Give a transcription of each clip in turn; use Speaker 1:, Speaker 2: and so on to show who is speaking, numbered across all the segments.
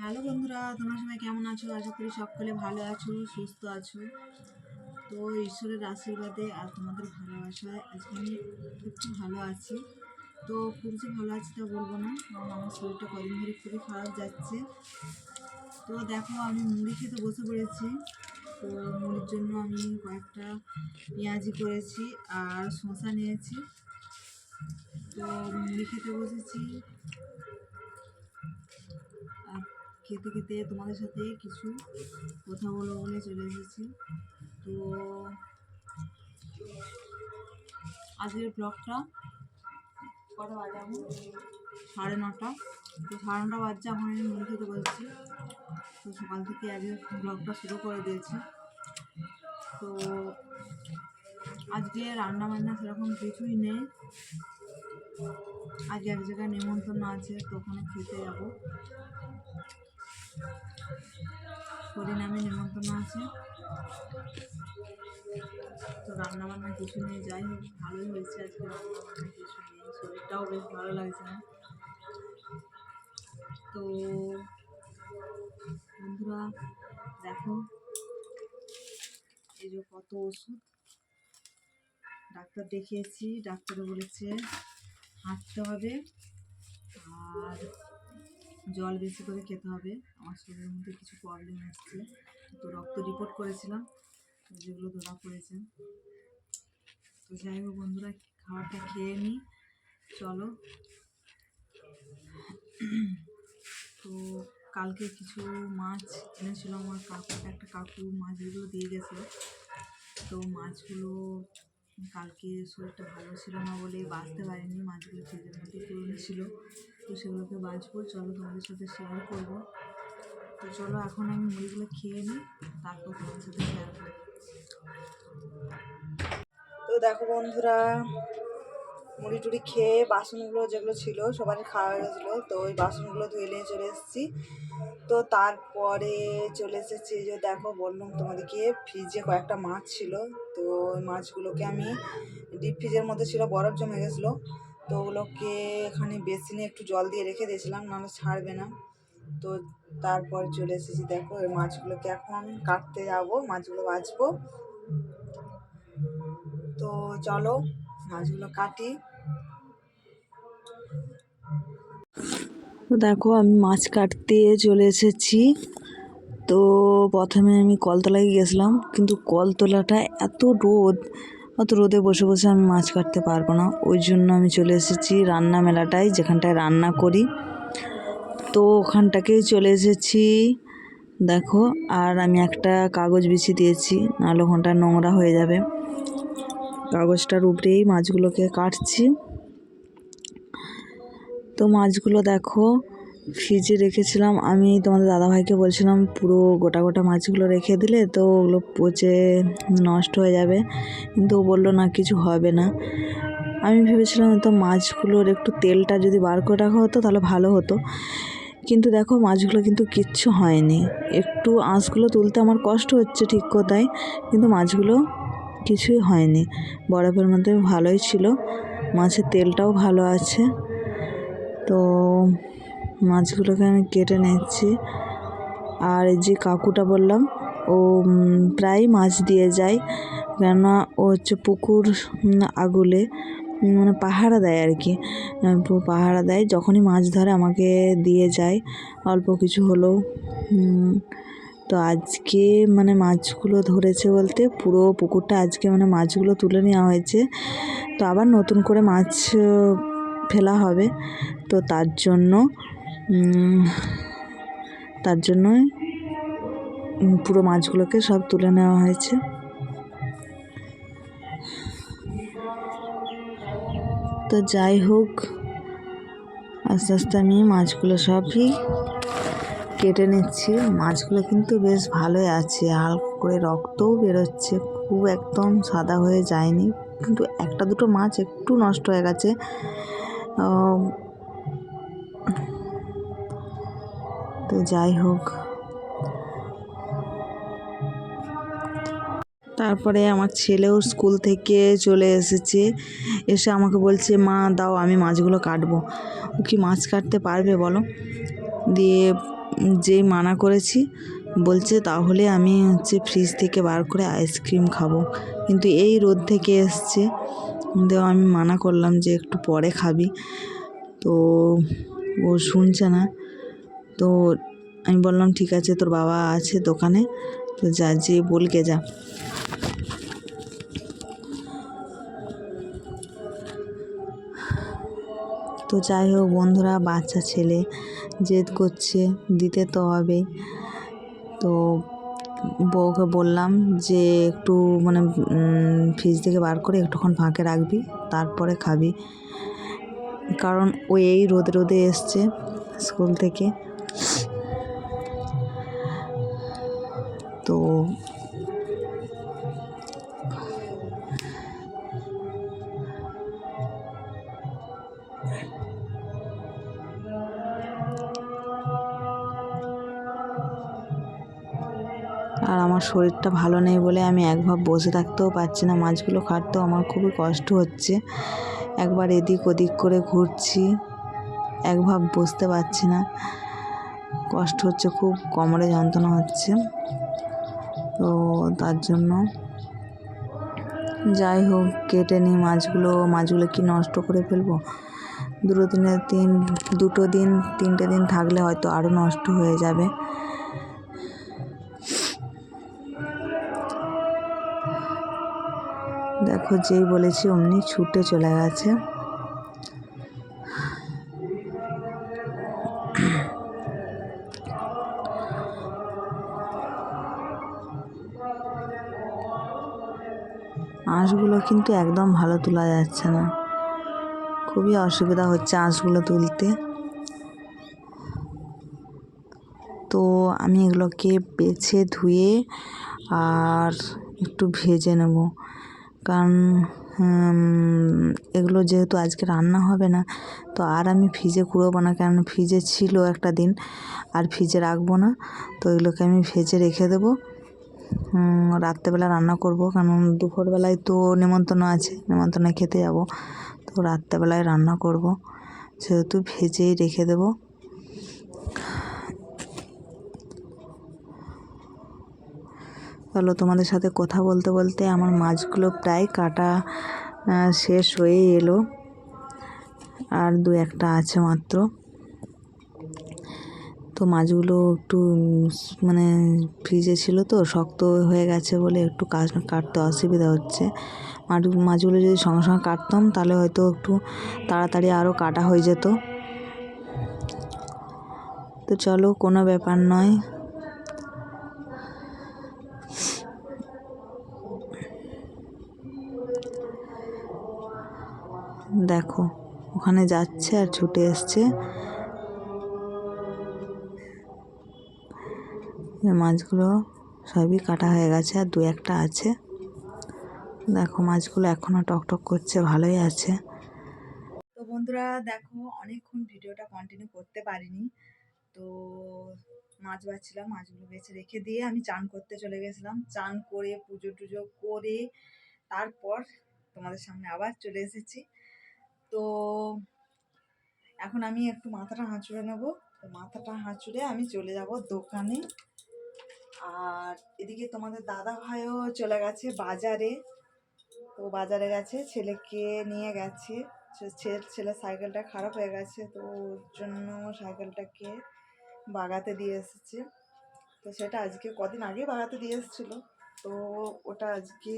Speaker 1: Hello বন্ধুরা, তোমরা সবাই কেমন আছো? আশা করি সকলে ভালো আছো, সুস্থ আছো। তো ঈশ্বরের আশীর্বাদে আর তোমাদের ভালোবাসায় আজকে আমি একটু ভালো আছি। তো খুব যে ভালো আছি তা বলব না, কারণ আমার শরীরটা কদিন ধরে খুবই খারাপ যাচ্ছে। তো দেখো, আমি মুড়ি খেতে বসে পড়েছি। তো মুড়ির জন্য আমি কয়েকটা পেঁয়াজি করেছি আর শসা নিয়েছি। তো মুড়ি খেতে বসেছি। খেতে খেতে তোমাদের সাথে কিছু কথা বলব বলে চলে এসেছি। তো আজকের ব্লগটা কটা বাজে এখন? সাড়ে নটা। তো সাড়ে নটা বাজছে এখন আমি মুড়ি খেতে বসেছি। তো সকাল থেকে আজকে ব্লগটা শুরু করে দিয়েছি। তো আজকে রান্না বান্না সেরকম কিছুই নেই। আজকে এক জায়গায় নেমন্তন্ন আছে তো ওখানে খেতে যাব। হরিনামে নিমন্ত্রণ আছে। তো রান্না বান্না কিছু নিয়ে যাই হোক, ভালোই হয়েছে আজকে কিছু শরীরটাও বেশ ভালো লাগছে না। তো বন্ধুরা, দেখো, এই যে কত ওষুধ। ডাক্তার দেখিয়েছি ডাক্তারে বলেছে, হাঁটতে হবে। আর জল বেশি করে খেতে হবে। আমার শরীরের মধ্যে কিছু প্রবলেম এসছে তো রক্ত রিপোর্ট করেছিলাম যেগুলো ধরা পড়েছে। তো যাই হোক বন্ধুরা, খাবারটা খেয়ে নিই চলো। তো কালকে কিছু মাছ এনেছিল আমার কাকু, একটা কাকু মাছগুলো দিয়ে গেছে তো মাছগুলো কালকে শরীরটা ভালো ছিল না বলে বাঁচতে পারিনি, মাছগুলো ফ্রিজের মধ্যে পুরনো ছিল তো সেগুলোকে বাঁচবো, চলো তোমাদের সাথে শেয়ার করব। তো চলো এখন আমি মুড়িগুলো খেয়ে নিই, তারপর তোমাদের সাথে শেয়ার করব। তো দেখো বন্ধুরা মুড়ি টুড়ি খেয়ে বাসনগুলো যেগুলো ছিল সবারই খাওয়া হয়ে গেছিল। তো ওই বাসনগুলো ধুয়ে নিয়ে চলে এসেছি। তো তারপরে চলে এসেছি যে দেখো বললাম তোমাদেরকে, ফ্রিজে কয়েকটা মাছ ছিল। তো ওই মাছগুলোকে আমি ডিপ ফ্রিজের মধ্যে ছিল, বরফ জমে গেছিল। তো ওগুলোকে এখানে বেসিনে একটু জল দিয়ে রেখে দিয়েছিলাম, নাহলে ছাড়বে না। তো তারপর চলে এসেছি দেখো ওই মাছগুলোকে এখন কাটতে যাব, মাছগুলো বাঁচবো তো চলো মাছগুলো কাটি। তো দেখো, আমি মাছ কাটতে চলে এসেছি। তো প্রথমে আমি কলতলায় গেছিলাম, কিন্তু কলতলাটা এত রোদ, অত রোদে বসে বসে আমি মাছ কাটতে পারব না। ওই জন্য আমি চলে এসেছি রান্না মেলাটায়, যেখানটায় রান্না করি। তো ওখানটাকেই চলে এসেছি, দেখো, আর আমি একটা কাগজ বিছিয়ে দিয়েছি, নাহলে ওখানটা নোংরা হয়ে যাবে। কাগজটার উপরেই মাছগুলোকে কাটছি। তো মাছগুলো দেখো, ফ্রিজে রেখেছিলাম। আমি তোমাদের দাদাভাইকে বলছিলাম, পুরো গোটা গোটা মাছগুলো রেখে দিলে তো ওগুলো পচে নষ্ট হয়ে যাবে। কিন্তু ও বলল, না, কিছু হবে না। আমি ভেবেছিলাম, তো মাছগুলোর একটু তেলটা যদি বার করে রাখা হতো, তাহলে ভালো হতো। কিন্তু দেখো, মাছগুলো কিন্তু কিচ্ছু হয়নি। একটু আঁশগুলো তুলতে আমার কষ্ট হচ্ছে ঠিক কথায়, কিন্তু মাছগুলো কিছুই হয়নি। বরফের মধ্যে ভালোই ছিল। মাছের তেলটাও ভালো আছে। তো মাছগুলোকে আমি কেটে নিচ্ছি। আর যে কাকুটা বললাম, ও প্রায় মাছ দিয়ে যায়। কেননা ও হচ্ছে পুকুর আগুলে মানে পাহারা দেয় আর কি। পাহারা দেয়। যখনই মাছ ধরে আমাকে দিয়ে যায়, অল্প কিছু হলেও তো আজকে মানে মাছগুলো ধরেছে বলতে পুরো পুকুরটা আজকে মানে মাছগুলো তুলে নেওয়া হয়েছে। তো আবার নতুন করে মাছ ফেলা হবে। তো তার জন্য তার জন্যই পুরো মাছগুলোকে সব তুলে নেওয়া হয়েছে। তো যাই হোক, আস্তে আস্তে আমি মাছগুলো সবই কেটে নিচ্ছি। মাছগুলো কিন্তু বেশ ভালোই আছে। হালকা করে রক্তও বেরোচ্ছে। খুব একদম সাদা হয়ে যায়নি। কিন্তু একটা দুটো মাছ একটু নষ্ট হয়ে গেছে। তো যাই হোক। তারপরে আমার ছেলেও স্কুল থেকে চলে এসেছে। এসে আমাকে বলছে, মা, দাও, আমি মাছগুলো কাটবো। ও কি মাছ কাটতে পারবে বলো? দিয়ে যেই মানা করেছি, বলছে তাহলে আমি হচ্ছে ফ্রিজ থেকে বার করে আইসক্রিম খাব। কিন্তু এই রোদ থেকে এসছে কিন্তু আমি মানা করলাম যে একটু পরে খাবি। তো ও শুনছে না, তো আমি বললাম, ঠিক আছে, তোর বাবা আছে দোকানে, তো যা, যে বলকে যা। তো যাই হোক, বন্ধুরা, বাচ্চা ছেলে জেদ করছে, দিতে তো হবেই। তো বউকে বললাম যে একটু মানে ফ্রিজ থেকে বার করে একটুক্ষণ ফাঁকে রাখবি, তারপরে খাবি। কারণ ও এই রোদে রোদে এসছে স্কুল থেকে। তো আমার শরীরটা ভালো নেই বলে আমি একভাব বসে থাকতেও পারছি না। মাছগুলো কাটতেও আমার খুবই কষ্ট হচ্ছে। একবার এদিক ওদিক করে ঘুরছি একভাব বসতে পারছি না। কষ্ট হচ্ছে, খুব কোমরে যন্ত্রণা হচ্ছে। তো তার জন্য যাই হোক, কেটে নিই মাছগুলো। মাছগুলো কি নষ্ট করে ফেলব? দুটো দিনে তিন, দুটো দিন, তিনটে দিন থাকলে হয়তো আরও নষ্ট হয়ে যাবে। দেখো, যেই বলেছি অমনি ছুটে চলে গেছে। আঁশগুলো কিন্তু একদম ভালো তোলা যাচ্ছে না। খুবই অসুবিধা হচ্ছে আঁশগুলো তুলতে। তো আমি এগুলোকে বেছে ধুয়ে আর একটু ভেজে নেব। কারণ এগুলো যেহেতু আজকে রান্না হবে না, তো আর আমি ফ্রিজে কুড়োবো না কেন ফ্রিজে ছিল একটা দিন, আর ফ্রিজে রাখব না, তো এগুলোকে আমি ভেজে রেখে দেবো। রাত্রেবেলা রান্না করব, কারণ দুপুরবেলায় তো নেমন্তন্ন আছে, নেমন্তন্নে খেতে যাব, তো রাত্রেবেলায় রান্না করব সেহেতু ভেজেই রেখে দেবো। চলো তোমাদের সাথে কথা বলতে বলতে। আমার মাছগুলো প্রায় কাটা শেষ হয়ে এলো। আর দু একটা আছে মাত্র। তো মাছগুলো একটু মানে ফ্রিজে ছিল তো, শক্ত হয়ে গেছে বলে একটু কাজ কাটতে অসুবিধা হচ্ছে। মাছ, মাছগুলো যদি সঙ্গে সঙ্গে কাটতাম, তাহলে হয়তো একটু তাড়াতাড়ি আরও কাটা হয়ে যেত। তো চলো, কোনো ব্যাপার নয়। দেখো, ওখানে যাচ্ছে আর ছুটে এসছে। মাছগুলো সবই কাটা হয়ে গেছে আর দু একটা আছে। দেখো, মাছগুলো এখনও টকটক করছে, ভালোই আছে। তো বন্ধুরা, দেখো, অনেকক্ষণ ভিডিওটা কন্টিনিউ করতে পারিনি। তো মাছ বাচ্ছিলাম, মাছগুলো বেছে রেখে দিয়ে আমি চান করতে চলে গেছিলাম। চান করে, পুজো টুজো করে তারপর তোমাদের সামনে আবার চলে এসেছি। তো এখন আমি একটু মাথাটা হাঁচুড়ে নেব। তো মাথাটা হাঁচুড়ে আমি চলে যাব দোকানে। আর এদিকে তোমাদের দাদা ভাইও চলে গেছে বাজারে। তো বাজারে গেছে, ছেলেকে নিয়ে গেছে। ছেলে সাইকেলটা খারাপ হয়ে গেছে, তো ওর জন্য সাইকেলটাকে বাগাতে দিয়ে এসেছে। তো সেটা আজকে কদিন আগে বাগাতে দিয়ে এসেছিল। তো ওটা আজকে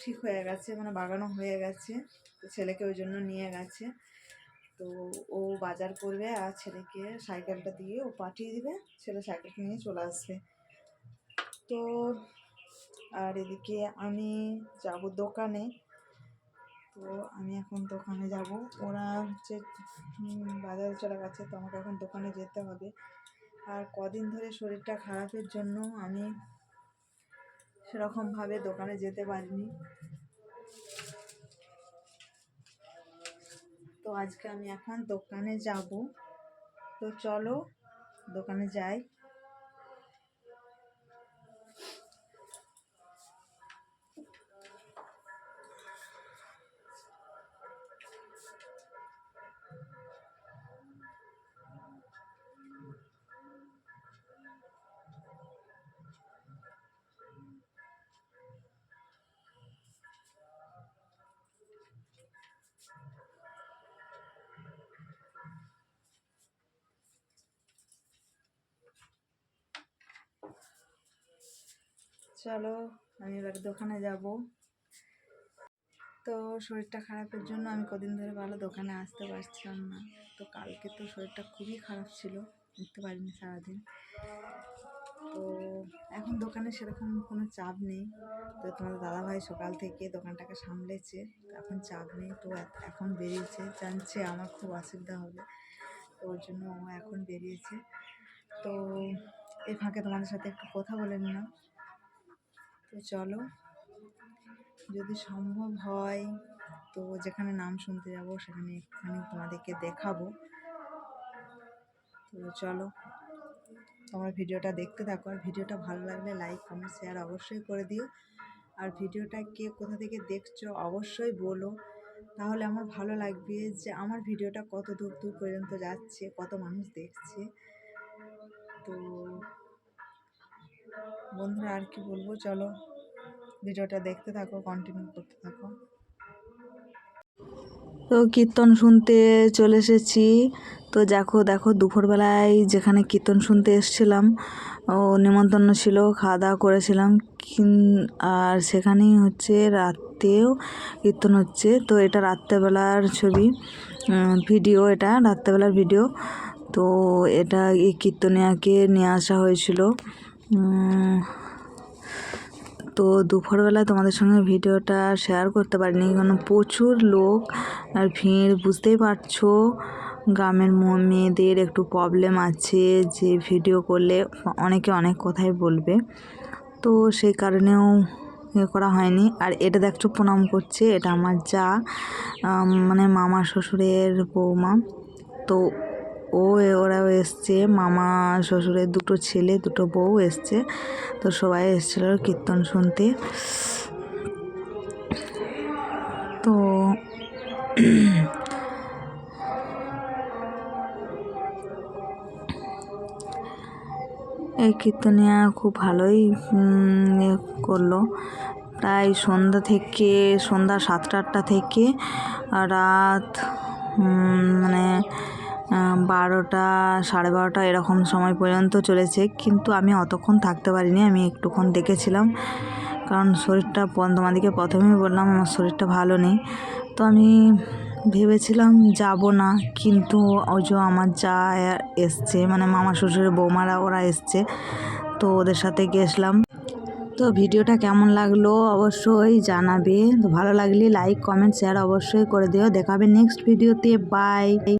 Speaker 1: ঠিক হয়ে গেছে মানে বাগানো হয়ে গেছে, তো ছেলেকে ওই জন্য নিয়ে গেছে। তো ও বাজার করবে আর ছেলেকে সাইকেলটা দিয়ে ও পাঠিয়ে দিবে, ছেলে সাইকেলটা নিয়ে চলে আসবে। তো আর এদিকে আমি যাব দোকানে, তো আমি এখন দোকানে যাব। ওরা হচ্ছে বাজারে চলে গেছে, তো আমাকে এখন দোকানে যেতে হবে। আর কদিন ধরে শরীরটা খারাপের জন্য আমি সেরকমভাবে দোকানে যেতে পারিনি। তো আজকে আমি এখন দোকানে যাব। তো চলো দোকানে যাই। চলো, আমি এবার দোকানে যাব। তো শরীরটা খারাপের জন্য আমি কদিন ধরে ভালো দোকানে আসতে পারছিলাম না। তো কালকে তো শরীরটা খুবই খারাপ ছিল, উঠতে পারিনি সারাদিন। তো এখন দোকানে সেরকম কোনো চাপ নেই। তো তোমাদের দাদাভাই সকাল থেকে দোকানটাকে সামলেছে এখন চাপ নেই। তো এখন বেরিয়েছে, জানছে আমার খুব অসুবিধা হবে, তো ওর জন্য ও এখন বেরিয়েছে। তো এই ফাঁকে তোমাদের সাথে একটু কথা বলে নিলাম। তো চলো। যদি সম্ভব হয় তো যেখানে নাম শুনতে যাব, সেখানে একটুখানি তোমাদেরকে দেখাবো। তো চলো, তোমরা ভিডিওটা দেখতে থাকো। আর ভিডিওটা ভালো লাগলে লাইক কমেন্ট শেয়ার অবশ্যই করে দিও। আর ভিডিওটা কে কোথা থেকে দেখছ অবশ্যই বলো। তাহলে আমার ভালো লাগবে যে আমার ভিডিওটা কত দূর দূর পর্যন্ত যাচ্ছে, কত মানুষ দেখছে। তো বন্ধুরা, আর কি বলব? চলো ভিডিওটা দেখতে থাকো কন্টিনিউ করতে থাকো। তো কীর্তন শুনতে চলে এসেছি। তো দেখো দেখো, দুপুরবেলায় যেখানে কীর্তন শুনতে এসেছিলাম, ও নিমন্ত্রণ ছিল, খাওয়া দাওয়া করেছিলাম আর সেখানেই হচ্ছে রাত্রেও কীর্তন হচ্ছে। তো এটা রাত্রেবেলার ছবি ভিডিও এটা, রাত্রেবেলার ভিডিও। তো এটা এই কীর্তনিয়াকে নিয়ে আসা হয়েছিল। তো দুপুরবেলা তোমাদের সঙ্গে ভিডিওটা শেয়ার করতে পারিনি, কারণ প্রচুর লোক আর ভিড়, বুঝতেই পারছ। গ্রামের মেয়েদের একটু প্রবলেম আছে যে ভিডিও করলে অনেকে অনেক কথাই বলবে। তো সেই কারণেও ইয়ে করা হয়নি। আর এটা দেখছ, প্রণাম করছে, এটা আমার যা মানে মামা শ্বশুরের বৌমা। তো ও ওরাও এসছে। মামা, শ্বশুরের দুটো ছেলে, দুটো বউ এসছে। তো সবাই এসেছিল কীর্তন শুনতে। তো এই কীর্তনিয়া খুব ভালোই করল। প্রায় সন্ধ্যা থেকে, সন্ধ্যা সাতটা আটটা থেকে রাত মানে বারোটা, সাড়ে বারোটা এরকম সময় পর্যন্ত চলেছে। কিন্তু আমি অতক্ষণ থাকতে পারিনি, আমি একটুক্ষণ দেখেছিলাম। কারণ শরীরটা তোমাদেরকে প্রথমেই বললাম, আমার শরীরটা ভালো নেই। তো আমি ভেবেছিলাম যাব না, কিন্তু ওই যে আমার যা এসছে মানে মামা শ্বশুরের বৌমারা, ওরা এসছে, তো ওদের সাথে গেছিলাম। তো ভিডিওটা কেমন লাগল অবশ্যই জানাবে। তো ভালো লাগলে লাইক কমেন্ট শেয়ার অবশ্যই করে দিও। দেখাবে নেক্সট ভিডিওতে বাই